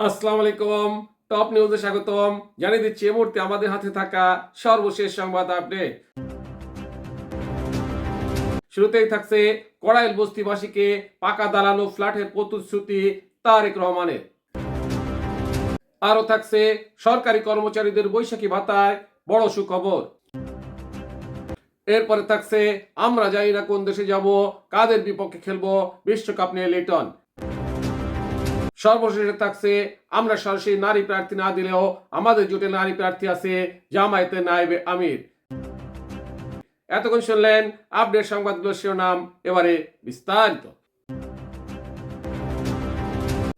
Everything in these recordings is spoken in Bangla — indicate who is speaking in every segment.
Speaker 1: আসসালামু আলাইকুম টপ নিউজে স্বাগতম। জানিয়ে দিচ্ছি, এই মুহূর্তে আমাদের হাতে থাকা সর্বশেষ সংবাদ আপডেট। শুরুতেই থাকছে কড়াইল বস্তিবাসীকে পাকা দালানো ফ্ল্যাটের প্রতিশ্রুতি তারেক রহমানের। আরও থাকছে সরকারি কর্মচারীদের বৈশাখী ভাতায় বড় সুখবর। এরপরে থাকছে, আমরা জানি না কোন দেশে যাব, কাদের বিপক্ষে খেলব বিশ্বকাপ নিয়ে লিটন। সর্বশেষে থাকছে, আমরা সরাসরি নারী প্রার্থী না দিলেও আমাদের জোটে নারী প্রার্থী আছে জামায়াতে নাইবে আমির। এতক্ষণ শুনলেন আপডেট সংবাদগুলোর শিরোনাম, এবারে বিস্তারিত।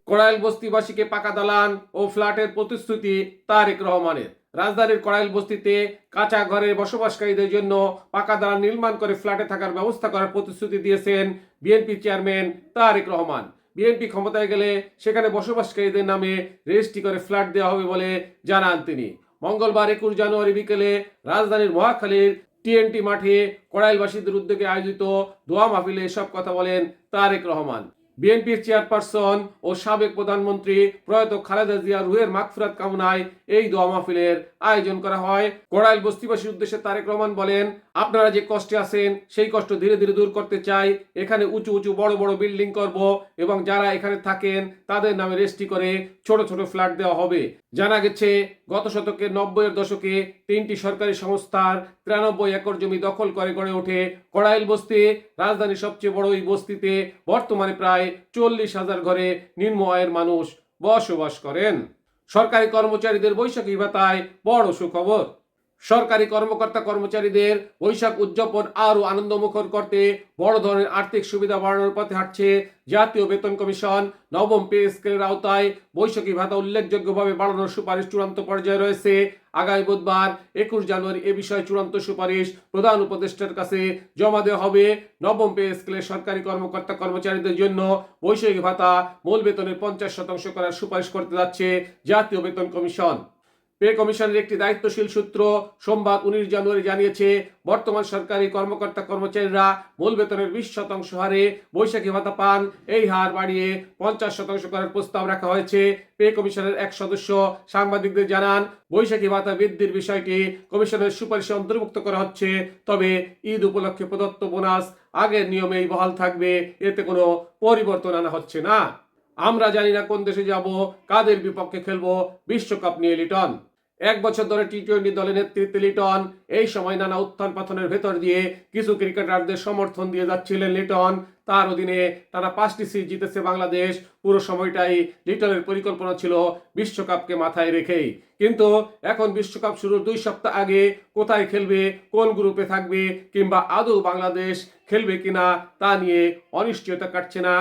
Speaker 1: কড়াইল বস্তিবাসীকে পাকা দালান ও ফ্ল্যাটের প্রতিশ্রুতি তারেক রহমানের। রাজধানীর কড়াইল বস্তিতে কাঁচা ঘরে বসবাসকারীদের জন্য পাকা দালান নির্মাণ করে ফ্ল্যাটে থাকার ব্যবস্থা করার প্রতিশ্রুতি দিয়েছেন BNP chairman Tarique Rahman. BNP ক্ষমতায় গেলে সেখানে বসবাসকারীদের নামে রেজিস্ট্রি করে ফ্ল্যাট দেওয়া হবে বলে জানান তিনি। মঙ্গলবার একুশ জানুয়ারি বিকেলে রাজধানীর মহাখালীর টিএনটি মাঠে কড়াইলবাসীদের উদ্যোগে আয়োজিত দোয়া মাহফিলে এসব কথা বলেন তারেক রহমান। বিএনপির চেয়ারপারসন ও সাবেক প্রধানমন্ত্রী প্রয়াত খালেদা জিয়া রুহের মাগফিরাত কামনায় এই দোয়া মাহফিলের আয়োজন করা হয়। কড়াইল বস্তিবাসীর উদ্দেশ্যে তারেক রহমান বলেন, আপনারা যে কষ্টে আছেন, সেই কষ্ট ধীরে ধীরে দূর করতে চাই। এখানে উঁচু উঁচু বড় বড় বিল্ডিং করব এবং যারা এখানে থাকেন, তাদের নামে রেজিস্ট্রি করে ছোট ছোট ফ্ল্যাট দেওয়া হবে। জানা গেছে, গত শতকের নব্বইয়ের দশকে তিনটি সরকারি সংস্থার তিরানব্বই একর জমি দখল করে গড়ে ওঠে। কড়াইল বস্তি, রাজধানীর সবচেয়ে বড় এই বস্তিতে বর্তমানে প্রায় চল্লিশ হাজার ঘরে নিম্ন আয়ের মানুষ বসবাস করেন। সরকারি কর্মচারীদের বৈশাখী ভাতায় বড় সুখবর। সরকারি কর্মকর্তা কর্মচারীদের বৈশাখ উদযাপন আরও আনন্দমুখর করতে বড় ধরনের আর্থিক সুবিধা বাড়ানোর পথে হাঁটছে জাতীয় বেতন কমিশন। নবম পে স্কেলের আওতায় বৈশাখী ভাতা উল্লেখযোগ্যভাবে বাড়ানোর সুপারিশ চূড়ান্ত পর্যায়ে রয়েছে। আগামী বুধবার একুশ জানুয়ারি এ বিষয়ে চূড়ান্ত সুপারিশ প্রধান উপদেষ্টার কাছে জমা দেওয়া হবে। নবম পে স্কেলের সরকারি কর্মকর্তা কর্মচারীদের জন্য বৈষয়িক ভাতা মূল বেতনের পঞ্চাশ শতাংশ করার সুপারিশ করতে যাচ্ছে জাতীয় বেতন কমিশন। পে কমিশনের একটি দায়িত্বশীল সূত্র সোমবার উনিশ জানুয়ারি জানিয়েছে, বর্তমান সরকারি কর্মকর্তা কর্মচারীরা মূল বেতনের বিশ শতাংশ হারে বৈশাখী ভাতা পান। এই হার বাড়িয়ে পঞ্চাশ শতাংশ করার প্রস্তাব রাখা হয়েছে। পে কমিশনের এক সদস্য সাংবাদিকদের জানান, বৈশাখী ভাতা বৃদ্ধির বিষয়টি কমিশনের সুপারিশে অন্তর্ভুক্ত করা হচ্ছে। তবে ঈদ উপলক্ষে প্রদত্ত বোনাস আগের নিয়মেই বহাল থাকবে। এতে কোনো পরিবর্তন আনা হচ্ছে না। আমরা জানি না কোন দেশে যাব, কাদের বিপক্ষে খেলব, বিশ্বকাপ নিয়ে লিটন। এক বছর ধরে টি টোয়েন্টি দলের নেতৃত্বে লিটন। এই সময় নানা উত্থান পাথনের ভেতর দিয়ে কিছু ক্রিকেটারদের সমর্থন দিয়ে যাচ্ছিলেন লিটন। তার অধীনে তারা পাঁচটি সিট জিতেছে বাংলাদেশ। পুরো সময়টাই লিটনের পরিকল্পনা ছিল বিশ্বকাপকে মাথায় রেখেই। কিন্তু এখন বিশ্বকাপ শুরুর দুই সপ্তাহ আগে কোথায় খেলবে, কোন গ্রুপে থাকবে, কিংবা আদৌ বাংলাদেশ খেলবে কিনা তা নিয়ে অনিশ্চয়তা কাটছে না।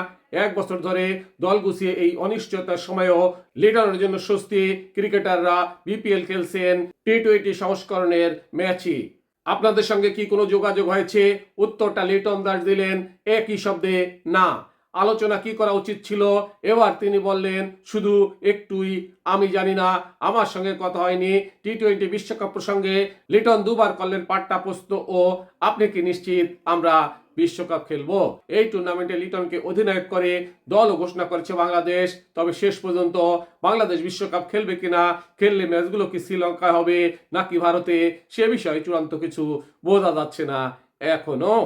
Speaker 1: এক বছর ধরে দল গুছিয়ে এই অনিশ্চয়তার সময়ও লিডারের জন্য স্বস্তি। ক্রিকেটাররা বিপিএল খেলছেন টি টোয়েন্টি সংস্করণের ম্যাচই। আপনাদের সঙ্গে কি কোনো যোগাযোগ হয়েছে? উত্তরটা লিটন দাস দিলেন। একই শব্দে না। আলোচনা কি করা উচিত ছিল? এবার তিনি বললেন, শুধু একটুই। আমি জানি না, আমার সঙ্গে কথা হয়নি। টি টোয়েন্টি বিশ্বকাপ প্রসঙ্গে লিটন দুবার করলেন পাট্টা প্রশ্ন ও আপনি কি নিশ্চিত আমরা বিশ্বকাপ খেলব? এই টুর্নামেন্টে লিটনকে অধিনায়ক করে দলও ঘোষণা করেছে বাংলাদেশ। তবে শেষ পর্যন্ত বাংলাদেশ বিশ্বকাপ খেলবে কিনা, খেললে ম্যাচগুলো কি শ্রীলঙ্কায় হবে নাকি ভারতে, সে বিষয়ে চূড়ান্ত কিছু বোঝা যাচ্ছে না এখনও।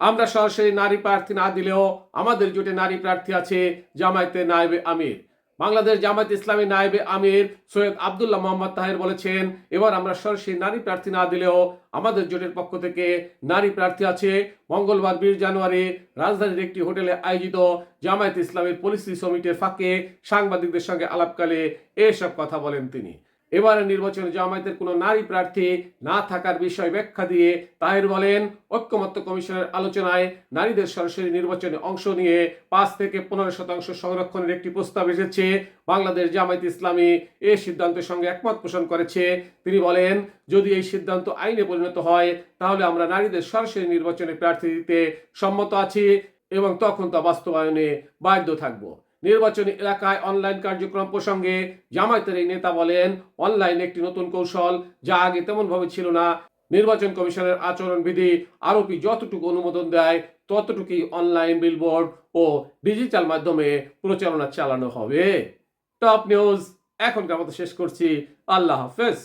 Speaker 1: আমরা সরাসরি নারী প্রার্থী না দিলেও আমাদের জোটে নারী প্রার্থী আছে জামায়াতে নায়েবে আমির। বাংলাদেশ জামায়াত ইসলামী নায়েবে আমির সৈয়দ আবদুল্লাহ মোহাম্মদ তাহের বলেছেন, এবার আমরা সরাসরি নারী প্রার্থী না দিলেও আমাদের জোটের পক্ষ থেকে নারী প্রার্থী আছে। মঙ্গলবার বিশ জানুয়ারি রাজধানীর একটি হোটেলে আয়োজিত জামায়াত ইসলামের পলিসি সমিটির ফাঁকে সাংবাদিকদের সঙ্গে আলাপকালে এসব কথা বলেন তিনি। এবারে নির্বাচনে জামায়াতের কোনো নারী প্রার্থী না থাকার বিষয় ব্যাখ্যা দিয়ে তাহের বলেন, ঐক্যমত্য কমিশনের আলোচনায় নারীদের সরাসরি নির্বাচনে অংশ নিয়ে পাঁচ থেকে পনেরো শতাংশ সংরক্ষণের একটি প্রস্তাব এসেছে। বাংলাদেশ জামায়াত ইসলামী এ সিদ্ধান্তের সঙ্গে একমত পোষণ করেছে। তিনি বলেন, যদি এই সিদ্ধান্ত আইনে পরিণত হয়, তাহলে আমরা নারীদের সরাসরি নির্বাচনে প্রার্থী দিতে সম্মত আছি এবং তখন তা বাস্তবায়নে বাধ্য থাকব। নির্বাচনী এলাকায় অনলাইন কার্যক্রম প্রসঙ্গে জামায়াতের এই নেতা বলেন অনলাইন একটি নতুন কৌশল যা আগে তেমনভাবে ছিল না। নির্বাচন কমিশনের আচরণবিধি আরোপি যতটুকু অনুমোদন দেয়, ততটুকুই অনলাইন বিলবোর্ড ও ডিজিটাল মাধ্যমে প্রচারণা চালানো হবে। টপ নিউজ এখনকার মতো শেষ করছি। আল্লাহ হাফেজ।